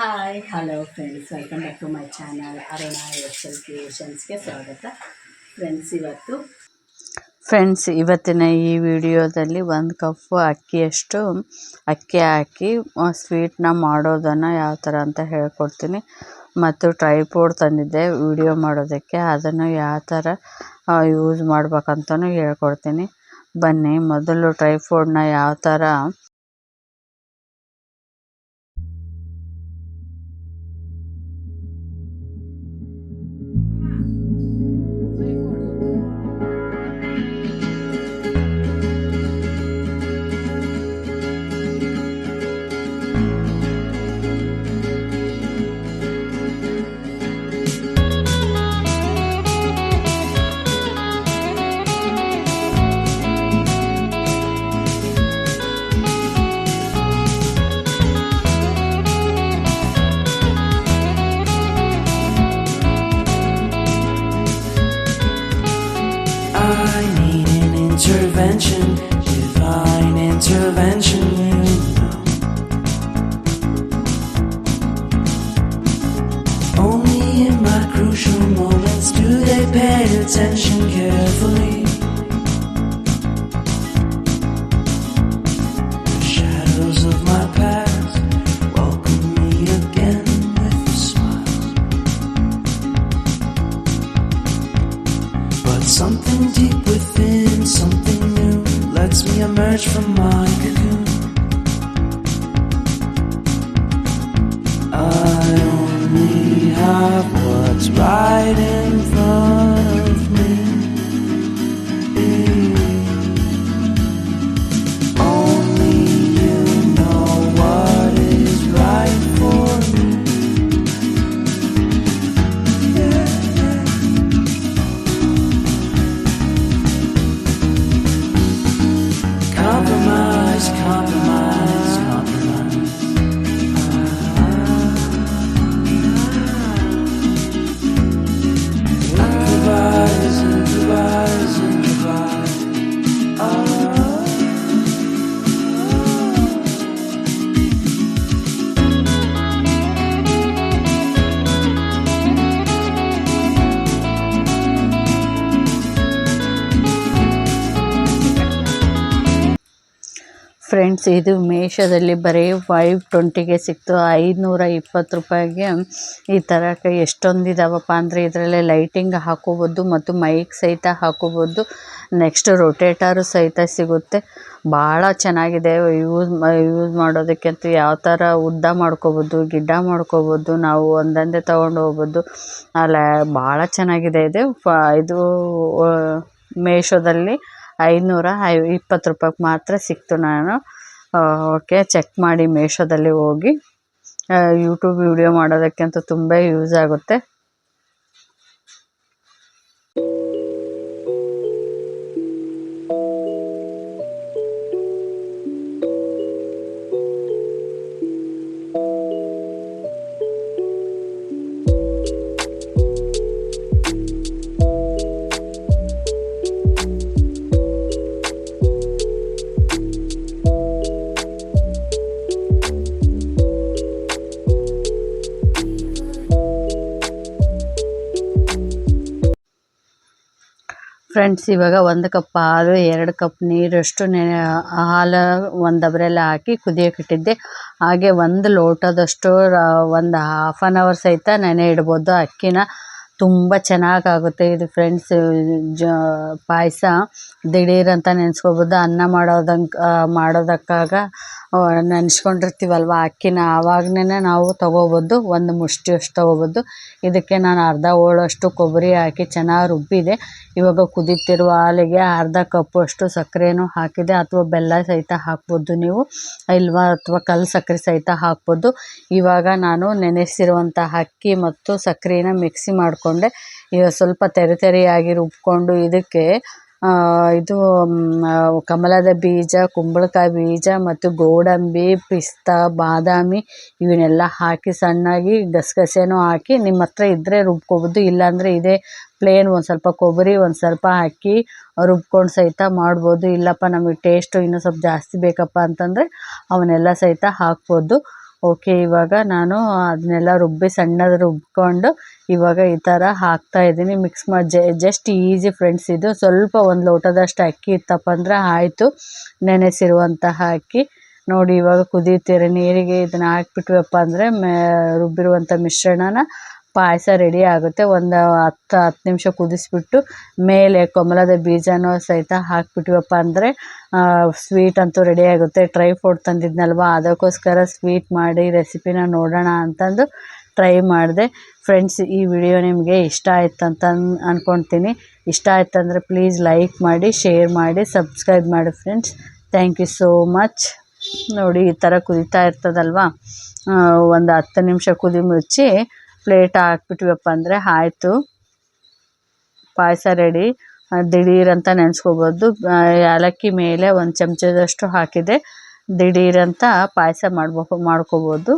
Hi hello friends welcome back to my channel Aruna L ಕ್ರಿಯೇಷನ್ಸ್ಗೆ ಸ್ವಾಗತ. Friends ಇವತ್ತು friends ಇವತ್ತಿನ ಈ ವಿಡಿಯೋದಲ್ಲಿ ಒಂದು ಕಪ್ಪು ಅಕ್ಕಿಯಷ್ಟು ಅಕ್ಕಿ ಹಾಕಿ ಸ್ವೀಟ್ನ ಮಾಡೋದನ್ನು ಯಾವ ಥರ ಅಂತ ಹೇಳ್ಕೊಡ್ತೀನಿ. ಮತ್ತು ಟ್ರೈಪೋಡ್ ತಂದಿದ್ದೆ ವಿಡಿಯೋ ಮಾಡೋದಕ್ಕೆ. ಅದನ್ನು ಯಾವ ಥರ ಯೂಸ್ ಮಾಡ್ಬೇಕಂತಲೂ ಹೇಳ್ಕೊಡ್ತೀನಿ. ಬನ್ನಿ, ಮೊದಲು ಟ್ರೈಪೋಡ್ನ ಯಾವ ಥರ intervention, divine emerge from my cocoon. I only have what's right in front of me. Friends, ಇದು ಮೇಷದಲ್ಲಿ ಬರೀ ಫೈವ್ ಟ್ವೆಂಟಿಗೆ ಸಿಕ್ತು. ಐದುನೂರ ಇಪ್ಪತ್ತು ರೂಪಾಯಿಗೆ ಈ ಥರ ಎಷ್ಟೊಂದು ಇದಾವಪ್ಪ ಅಂದರೆ ಇದರಲ್ಲೇ ಲೈಟಿಂಗ್ ಹಾಕೋಬೋದು ಮತ್ತು ಮೈಕ್ ಸಹಿತ ಹಾಕೋಬೋದು. ನೆಕ್ಸ್ಟ್ ರೊಟೇಟರು ಸಹಿತ ಸಿಗುತ್ತೆ. ಭಾಳ ಚೆನ್ನಾಗಿದೆ. ಯೂಸ್ ಯೂಸ್ ಮಾಡೋದಕ್ಕಂತೂ ಯಾವ ಥರ ಉದ್ದ ಮಾಡ್ಕೋಬೋದು, ಗಿಡ್ಡ ಮಾಡ್ಕೋಬೋದು, ನಾವು ಒಂದೊಂದೇ ತೊಗೊಂಡು ಹೋಗ್ಬೋದು ಅಲ್ಲ ಭಾಳ ಚೆನ್ನಾಗಿದೆ. ಇದು ಇದು ಮೇಷೋದಲ್ಲಿ ಐನೂರ ಐ, ಇಪ್ಪತ್ತು ರೂಪಾಯಿಗೆ ಮಾತ್ರ ಸಿಕ್ತು ನಾನು. ಓಕೆ, ಚೆಕ್ ಮಾಡಿ ಮೀಶೋದಲ್ಲಿ ಹೋಗಿ. ಯೂಟ್ಯೂಬ್ ಮಾಡೋದಕ್ಕೆ ಅಂತೂ ತುಂಬ ಯೂಸ್ ಆಗುತ್ತೆ. ಫ್ರೆಂಡ್ಸ್ ಇವಾಗ ಒಂದು ಕಪ್ ಹಾಲು, ಎರಡು ಕಪ್ ನೀರಷ್ಟು ನೆನೆ ಹಾಲು ಒಂದು ಅಬ್ರೆಲ್ಲ ಹಾಕಿ ಕುದಿಯೋಕೆ ಇಟ್ಟಿದ್ದೆ. ಹಾಗೆ ಒಂದು ಲೋಟದಷ್ಟು ಒಂದು ಹಾಫ್ ಆನ್ ಅವರ್ ಸಹಿತ ನೆನೆ ಇಡ್ಬೋದು. ಅಕ್ಕಿನ ತುಂಬ ಚೆನ್ನಾಗಾಗುತ್ತೆ ಇದು ಫ್ರೆಂಡ್ಸ್ ಜ, ಪಾಯಸ ದಿಢೀರಂತ ನೆನೆಸ್ಕೋಬೋದು. ಅನ್ನ ಮಾಡೋದಂಗೆ ಮಾಡೋದಕ್ಕಾಗ ನೆನೆಸ್ಕೊಂಡಿರ್ತೀವಲ್ವ ಅಕ್ಕಿನ ಆವಾಗಲೇ ನಾವು ತಗೋಬೋದು ಒಂದು ಮುಷ್ಟಿಯಷ್ಟು ತಗೋಬೋದು ಇದಕ್ಕೆ ನಾನು ಅರ್ಧ ಹೋಳಷ್ಟು ಕೊಬ್ಬರಿ ಹಾಕಿ ಚೆನ್ನಾಗಿ ರುಬ್ಬಿದೆ. ಇವಾಗ ಕುದೀತಿರುವ ಹಾಲಿಗೆ ಅರ್ಧ ಕಪ್ಪಷ್ಟು ಸಕ್ಕರೆನೂ ಹಾಕಿದೆ. ಅಥವಾ ಬೆಲ್ಲ ಸಹಿತ ಹಾಕ್ಬೋದು ನೀವು. ಇಲ್ವಾ, ಅಥವಾ ಕಲ್ಲು ಸಕ್ಕರೆ ಸಹಿತ ಹಾಕ್ಬೋದು. ಇವಾಗ ನಾನು ನೆನೆಸಿರುವಂಥ ಅಕ್ಕಿ ಮತ್ತು ಸಕ್ಕರೆನ ಮಿಕ್ಸಿ ಮಾಡಿಕೊಂಡೆ. ಈಗ ಸ್ವಲ್ಪ ತೆರೆ ತೆರೆಯಾಗಿ ರುಬ್ಬಿಕೊಂಡು ಇದಕ್ಕೆ ಇದು ಕಮಲದ ಬೀಜ, ಕುಂಬಳಕಾಯಿ ಬೀಜ ಮತ್ತು ಗೋಡಂಬಿ, ಪಿಸ್ತಾ, ಬಾದಾಮಿ ಇವನ್ನೆಲ್ಲ ಹಾಕಿ ಸಣ್ಣಾಗಿ ಗಸೆಗಸೆನೂ ಹಾಕಿ ನಿಮ್ಮ ಹತ್ರ ಇದ್ದರೆ ರುಬ್ಕೊಬೋದು, ಇಲ್ಲಾಂದರೆ ಇದೇ ಪ್ಲೇನ್ ಒಂದು ಸ್ವಲ್ಪ ಕೊಬ್ಬರಿ ಒಂದು ಸ್ವಲ್ಪ ಹಾಕಿ ರುಬ್ಕೊಂಡು ಸಹಿತ ಮಾಡ್ಬೋದು. ಇಲ್ಲಪ್ಪ, ನಮಗೆ ಟೇಸ್ಟು ಇನ್ನೂ ಸ್ವಲ್ಪ ಜಾಸ್ತಿ ಬೇಕಪ್ಪ ಅಂತಂದರೆ ಅವನ್ನೆಲ್ಲ ಸಹಿತ ಹಾಕ್ಬೋದು. ಓಕೆ, ಇವಾಗ ನಾನು ಅದನ್ನೆಲ್ಲ ರುಬ್ಬಿ ಸಣ್ಣದು ರುಬ್ಕೊಂಡು ಇವಾಗ ಈ ಥರ ಹಾಕ್ತಾ ಇದ್ದೀನಿ. ಮಿಕ್ಸ್ ಮಾಡಿ ಜಸ್ಟ್ ಈಸಿ ಫ್ರೆಂಡ್ಸ್ ಇದು. ಸ್ವಲ್ಪ ಒಂದು ಲೋಟದಷ್ಟು ಅಕ್ಕಿ ಇತ್ತಪ್ಪ ಅಂದರೆ ಆಯಿತು. ನೆನೆಸಿರುವಂತಹ ಅಕ್ಕಿ. ನೋಡಿ ಇವಾಗ ಕುದೀತಿರೋ. ನೀರಿಗೆ ಇದನ್ನು ಹಾಕ್ಬಿಟ್ವಪ್ಪ ಅಂದರೆ ಮೇ ರುಬ್ಬಿರುವಂಥ ಮಿಶ್ರಣನ ಪಾಯಸ ರೆಡಿ ಆಗುತ್ತೆ. ಒಂದು ಹತ್ತು ಹತ್ತು ನಿಮಿಷ ಕುದಿಸ್ಬಿಟ್ಟು ಮೇಲೆ ಕಮಲದ ಬೀಜನೂ ಸಹಿತ ಹಾಕ್ಬಿಟ್ವಪ್ಪ ಅಂದರೆ ಸ್ವೀಟ್ ಅಂತೂ ರೆಡಿ ಆಗುತ್ತೆ. ಡ್ರೈ ಫ್ರೂಟ್ ತಂದಿದ್ನಲ್ವ? ಅದಕ್ಕೋಸ್ಕರ ಸ್ವೀಟ್ ಮಾಡಿ ರೆಸಿಪಿನ ನೋಡೋಣ ಅಂತಂದು ಟ್ರೈ ಮಾಡಿದೆ. ಫ್ರೆಂಡ್ಸ್ ಈ ವಿಡಿಯೋ ನಿಮಗೆ ಇಷ್ಟ ಆಯ್ತು ಅಂತ ಅಂದ್ಕೊಳ್ತೀನಿ ಇಷ್ಟ ಆಯ್ತಂದರೆ ಪ್ಲೀಸ್ ಲೈಕ್ ಮಾಡಿ ಶೇರ್ ಮಾಡಿ ಸಬ್ಸ್ಕ್ರೈಬ್ ಮಾಡಿ friends thank you so much ನೋಡಿ, ಈ ಥರ ಕುದೀತಾ ಇರ್ತದಲ್ವ? ಒಂದು ಹತ್ತು ನಿಮಿಷ ಕುದಿ ಮುಚ್ಚಿ ಪ್ಲೇಟ್ ಹಾಕ್ಬಿಟ್ವಪ್ಪ ಅಂದರೆ ಆಯಿತು. ಪಾಯಸ ರೆಡಿ ದಿಢೀರಂತ ನೆನೆಸ್ಕೋಬೋದು. ಏಲಕ್ಕಿ ಮೇಲೆ ಒಂದು ಚಮಚದಷ್ಟು ಹಾಕಿದೆ. ದಿಢೀರಂತ ಪಾಯಸ ಮಾಡ್ಬೋ, ಮಾಡ್ಕೋಬೋದು.